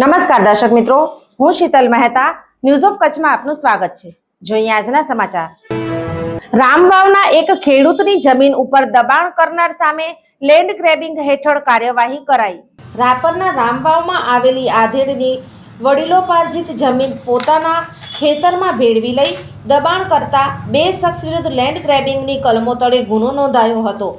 નમસ્કાર દર્શક મિત્રો, હું શીતલ મહેતા ન્યૂઝ ઓફ કચ્છમાં આપનું સ્વાગત છે. જોઈએ આજના સમાચાર. રામવાવના એક ખેડૂતની જમીન ઉપર દબાણ કરનાર સામે લેન્ડ ગ્રેબિંગ હેઠળ કાર્યવાહી કરાઈ. રાપરના રામવાવમાં આવેલી આધેડની વડીલોપાર્જિત જમીન પોતાના ખેતરમાં ભેળવી લઈ દબાણ કરતા બે શખ્સ વિરુદ્ધ લેન્ડ ગ્રેબિંગની કલમો તળે ગુનો નોંધાયો હતો.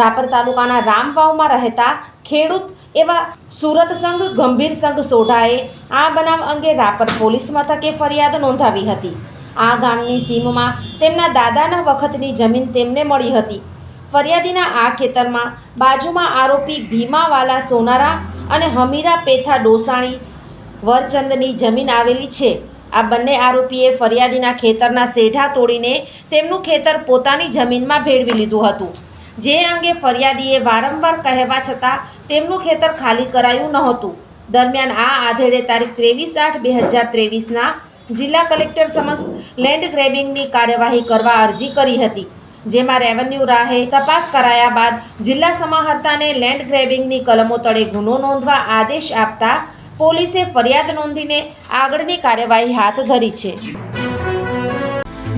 રાપર તાલુકાના રામવાવમાં રહેતા ખેડૂત એવા સુરત સંઘ, ગંભીર સંઘ સોઢાએ આ બનાવ અંગે રાપર પોલીસ મથકે ફરિયાદ નોંધાવી હતી. આ ગામની સીમમાં તેમના દાદાના વખતની જમીન તેમને મળી હતી. ફરિયાદીના આ ખેતરમાં બાજુમાં આરોપી ભીમાવાલા સોનારા અને હમીરા પેથા ડોસાણી વરચંદની જમીન આવેલી છે. આ બંને આરોપીએ ફરિયાદીના ખેતરના સેઢા તોડીને તેમનું ખેતર પોતાની જમીનમાં ભેળવી લીધું હતું. જે અંગે ફરિયાદીએ વારંવાર કહેવા છતાં તેમનું ખેતર ખાલી કરાયું નહોતું. દરમિયાન આ આધેડે તારીખ ત્રેવીસ આઠ બે હજાર ત્રેવીસના જિલ્લા કલેક્ટર સમક્ષ લેન્ડ ગ્રેબિંગની કાર્યવાહી કરવા અરજી કરી હતી, જેમાં રેવન્યુ રાહે તપાસ કરાયા બાદ જિલ્લા સમાહર્તાને લેન્ડ ગ્રેબિંગની કલમો તળે ગુનો નોંધવા આદેશ આપતા પોલીસે ફરિયાદ નોંધીને આગળની કાર્યવાહી હાથ ધરી છે.